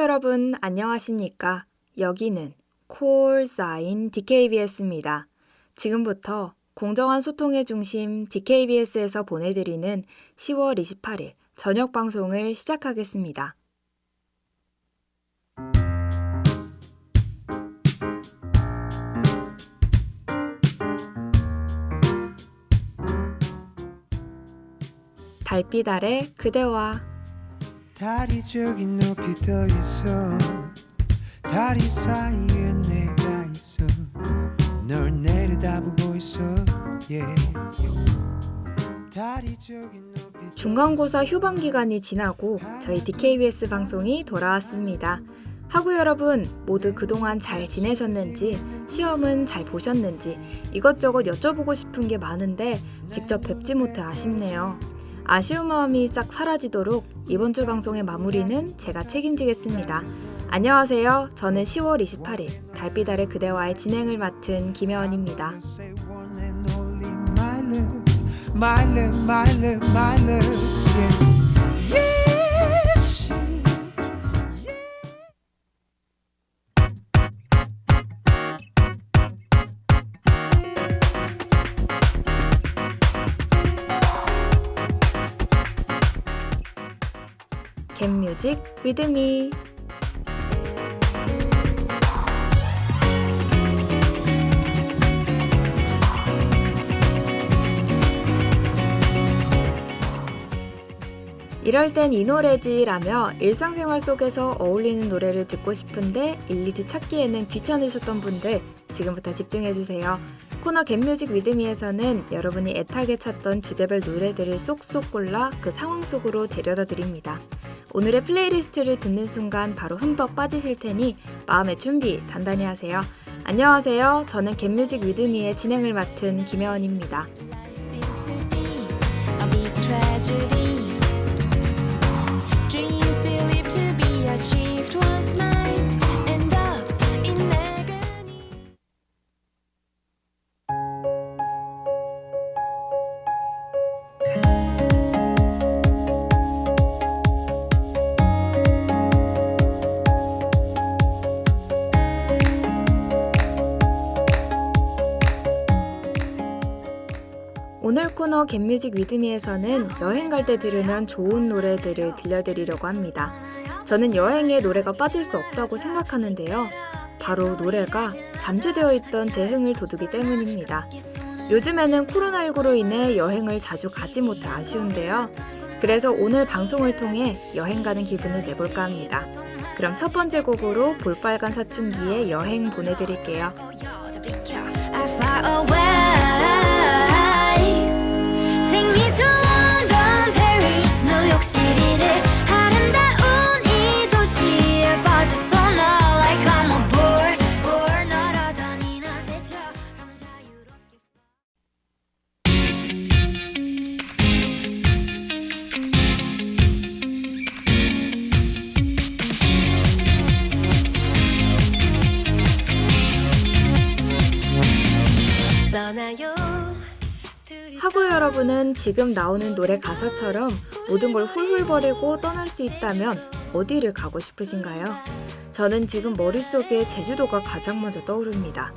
여러분 안녕하십니까? 여기는 콜사인 DKBS입니다. 지금부터 공정한 소통의 중심 DKBS에서 보내드리는 10월 28일 저녁 방송을 시작하겠습니다. 달빛 아래 그대와 다리 저기 높이 떠 있어. 다리 사이에 내가 있어. 널 내려다보고 있어. Yeah. 다리 저기 높이 떠 중간고사 휴방 기간이 지나고 저희 DKBS 방송이 돌아왔습니다. 학우 여러분 모두 그동안 잘 지내셨는지 시험은 잘 보셨는지 이것저것 여쭤보고 싶은 게 많은데 직접 뵙지 못해 아쉽네요. 아쉬운 마음이 싹 사라지도록 이번 주 방송의 마무리는 제가 책임지겠습니다. 안녕하세요. 저는 10월 28일 달빛 아래 그대와의 진행을 맡은 김혜원입니다. my love my love my love yeah. 뮤직 위드미 이럴 땐 이 노래지라며 일상생활 속에서 어울리는 노래를 듣고 싶은데 일일이 찾기에는 귀찮으셨던 분들 지금부터 집중해주세요. 코너 겟뮤직 위드미에서는 여러분이 애타게 찾던 주제별 노래들을 쏙쏙 골라 그 상황 속으로 데려다 드립니다. 오늘의 플레이리스트를 듣는 순간 바로 흠뻑 빠지실 테니 마음의 준비 단단히 하세요. 안녕하세요. 저는 겟뮤직 위드미의 진행을 맡은 김혜원입니다. 코너 겟뮤직 위드미에서는 여행 갈 때 들으면 좋은 노래들을 들려드리려고 합니다. 저는 여행에 노래가 빠질 수 없다고 생각하는데요. 바로 노래가 잠재되어 있던 제 흥을 돋우기 때문입니다. 요즘에는 코로나19로 인해 여행을 자주 가지 못해 아쉬운데요. 그래서 오늘 방송을 통해 여행 가는 기분을 내볼까 합니다. 그럼 첫 번째 곡으로 볼빨간 사춘기의 여행 보내드릴게요. 지금 나오는 노래 가사처럼 모든 걸 훌훌 버리고 떠날 수 있다면 어디를 가고 싶으신가요? 저는 지금 머릿속에 제주도가 가장 먼저 떠오릅니다.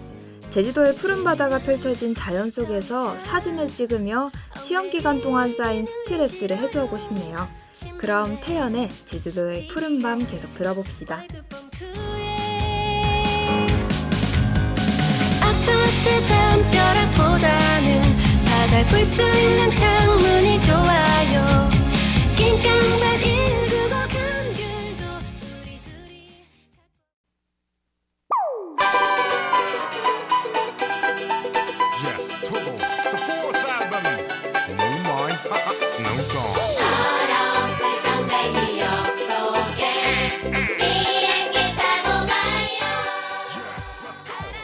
제주도의 푸른 바다가 펼쳐진 자연 속에서 사진을 찍으며 시험 기간 동안 쌓인 스트레스를 해소하고 싶네요. 그럼 태연의 제주도의 푸른 밤 계속 들어봅시다. 볼수 있는 창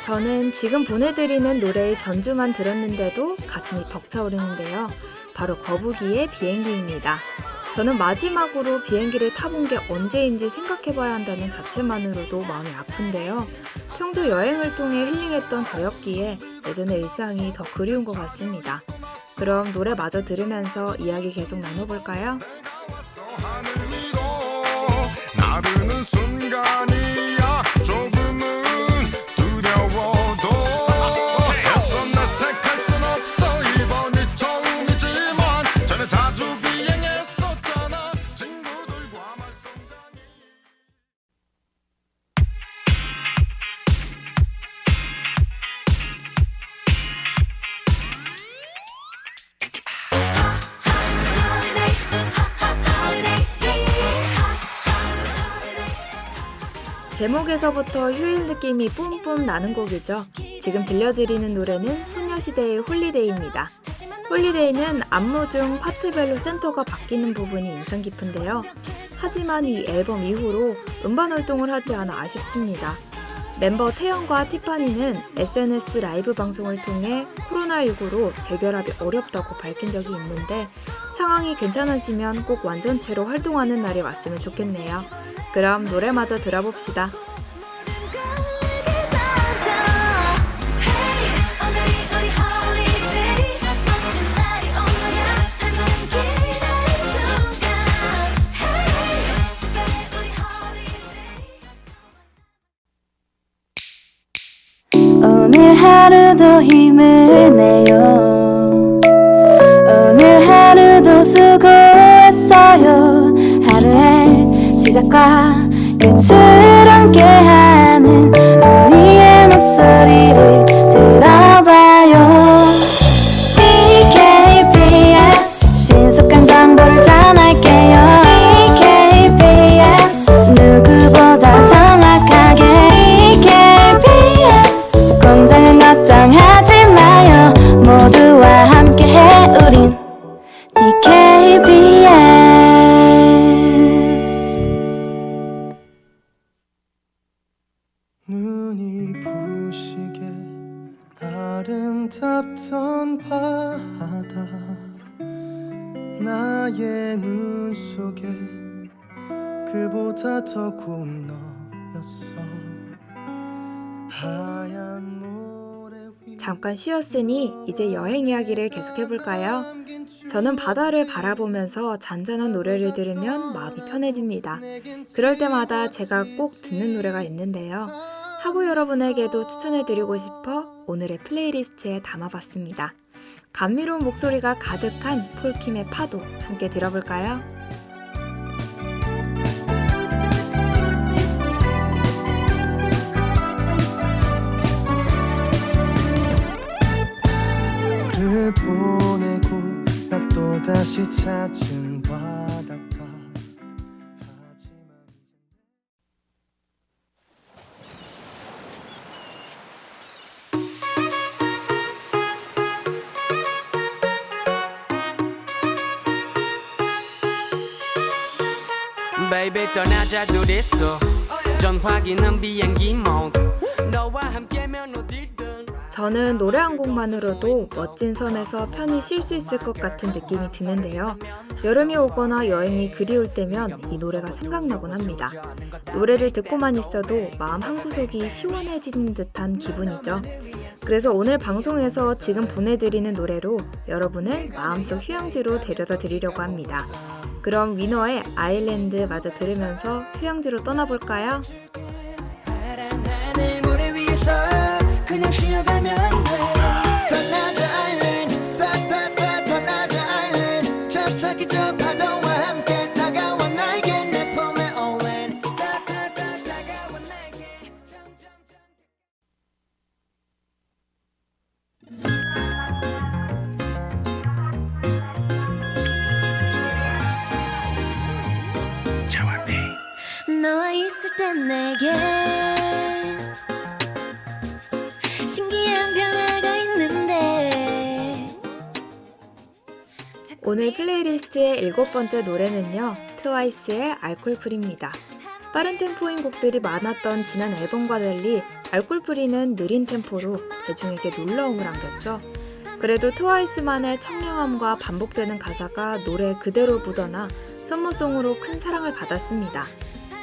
저는 지금 보내드리는 노래의 전주만 들었는데도 가슴이 벅차오르는데요. 바로 거북이의 비행기입니다. 저는 마지막으로 비행기를 타본 게 언제인지 생각해봐야 한다는 자체만으로도 마음이 아픈데요. 평소 여행을 통해 힐링했던 저였기에 예전의 일상이 더 그리운 것 같습니다. 그럼 노래 마저 들으면서 이야기 계속 나눠볼까요? 나르는 순간이야 제목에서부터 휴일 느낌이 뿜뿜 나는 곡이죠. 지금 들려드리는 노래는 소녀시대의 홀리데이입니다. 홀리데이는 안무 중 파트별로 센터가 바뀌는 부분이 인상 깊은데요. 하지만 이 앨범 이후로 음반 활동을 하지 않아 아쉽습니다. 멤버 태연과 티파니는 SNS 라이브 방송을 통해 코로나19로 재결합이 어렵다고 밝힌 적이 있는데 상황이 괜찮아지면 꼭 완전체로 활동하는 날이 왔으면 좋겠네요. 그럼 노래마저 들어봅시다. 오늘 하루도 힘을 내요 오늘 하루도 수고했어요 하루의 시작과 끝을 함께하는 우리의 목소리를 아름답던 바다 나의 눈 속에 그보다 더 고운 너였어 하얀 모래 위 잠깐 쉬었으니 이제 여행 이야기를 계속해볼까요? 저는 바다를 바라보면서 잔잔한 노래를 들으면 마음이 편해집니다. 그럴 때마다 제가 꼭 듣는 노래가 있는데요. 하고 여러분에게도 추천해드리고 싶어 오늘의 플레이리스트에 담아봤습니다. 감미로운 목소리가 가득한 폴킴의 파도 함께 들어볼까요? 보내고 나 또다시 찾은 떠나자 둘이서 전화기는 비행기 모드 저는 노래 한 곡만으로도 멋진 섬에서 편히 쉴 수 있을 것 같은 느낌이 드는데요. 여름이 오거나 여행이 그리울 때면 이 노래가 생각나곤 합니다. 노래를 듣고만 있어도 마음 한구석이 시원해지는 듯한 기분이죠. 그래서 오늘 방송에서 지금 보내드리는 노래로 여러분을 마음속 휴양지로 데려다 드리려고 합니다. 그럼 위너의 아일랜드 마저 들으면서 휴양지로 떠나볼까요? 그냥 쉬어가면 돼. 떠나자 아일랜드 따따따 떠나자 아일랜드 저차기 저 파도와 함께 다가와 나에게 내 봄의 올랜 따따따 다가와 나에게 점점 너와 있을 땐 내게 오늘 플레이리스트의 일곱 번째 노래는요, 트와이스의 알콜프리입니다. 빠른 템포인 곡들이 많았던 지난 앨범과 달리 알콜프리는 느린 템포로 대중에게 놀라움을 안겼죠. 그래도 트와이스만의 청량함과 반복되는 가사가 노래 그대로 묻어나 썸머송으로 큰 사랑을 받았습니다.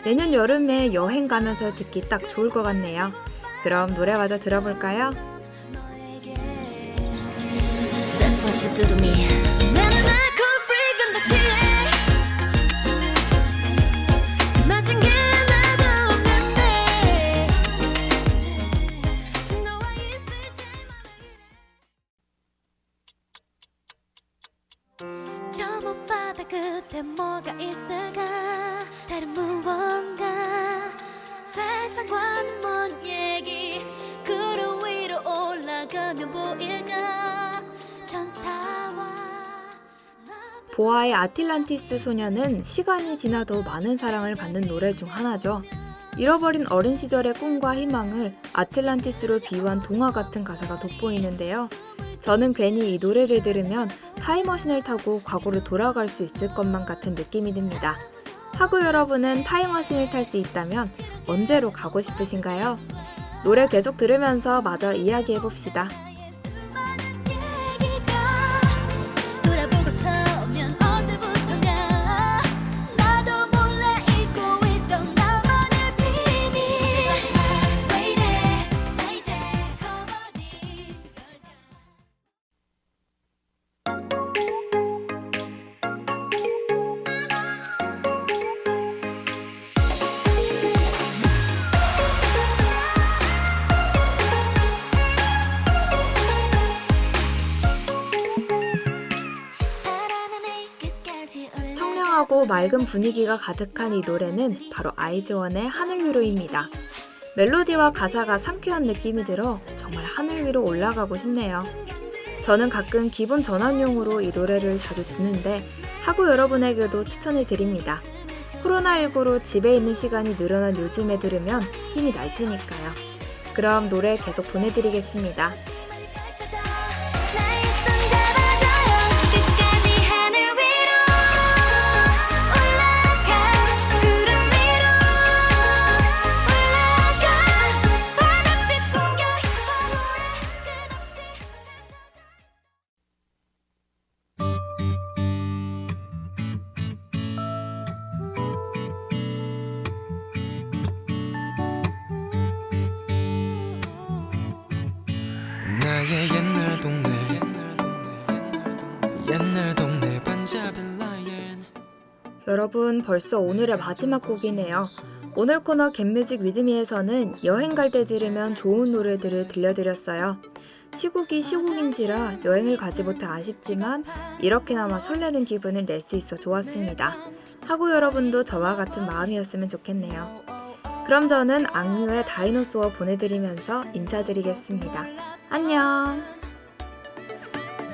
내년 여름에 여행 가면서 듣기 딱 좋을 것 같네요. 그럼 노래 마저 들어볼까요? 취해 마신 게 나도 없는데 너와 있을 때만 저 먼 바다 끝에 뭐가 있을까? 다른 무언가? 세상 과먼 얘기? 구름 위로 올라가면 보일까? 천사와 보아의 아틀란티스 소녀는 시간이 지나도 많은 사랑을 받는 노래 중 하나죠. 잃어버린 어린 시절의 꿈과 희망을 아틀란티스로 비유한 동화 같은 가사가 돋보이는데요. 저는 괜히 이 노래를 들으면 타임머신을 타고 과거로 돌아갈 수 있을 것만 같은 느낌이 듭니다. 하고 여러분은 타임머신을 탈 수 있다면 언제로 가고 싶으신가요? 노래 계속 들으면서 마저 이야기해 봅시다. 청량하고 맑은 분위기가 가득한 이 노래는 바로 아이즈원의 하늘 위로입니다. 멜로디와 가사가 상쾌한 느낌이 들어 정말 하늘 위로 올라가고 싶네요. 저는 가끔 기분 전환용으로 이 노래를 자주 듣는데 하고 여러분에게도 추천해 드립니다. 코로나19로 집에 있는 시간이 늘어난 요즘에 들으면 힘이 날 테니까요. 그럼 노래 계속 보내드리겠습니다. 나의 옛날 동네 옛날 동네 반자빌 라인 여러분 벌써 오늘의 마지막 곡이네요. 오늘 코너 겟뮤직 위드미에서는 여행 갈 때 들으면 좋은 노래들을 들려드렸어요. 시국이 시국인지라 여행을 가지 못해 아쉽지만 이렇게나마 설레는 기분을 낼 수 있어 좋았습니다. 하고 여러분도 저와 같은 마음이었으면 좋겠네요. 그럼 저는 악뮤의 다이노소어 보내드리면서 인사드리겠습니다. 안녕!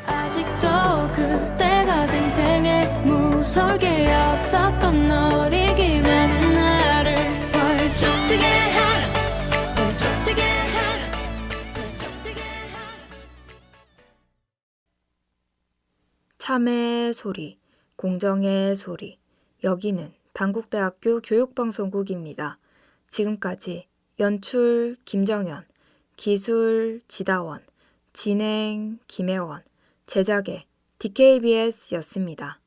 아직도 그때가 생생해 무설계 없었던 어리기만 한 나를 벌쩍 뜨게 한 벌쩍 뜨게 한 벌쩍 뜨게 한 참의 소리, 공정의 소리. 여기는 단국대학교 교육방송국입니다. 지금까지 연출 김정현, 기술 지다원, 진행 김혜원, 제작의 DKBS였습니다.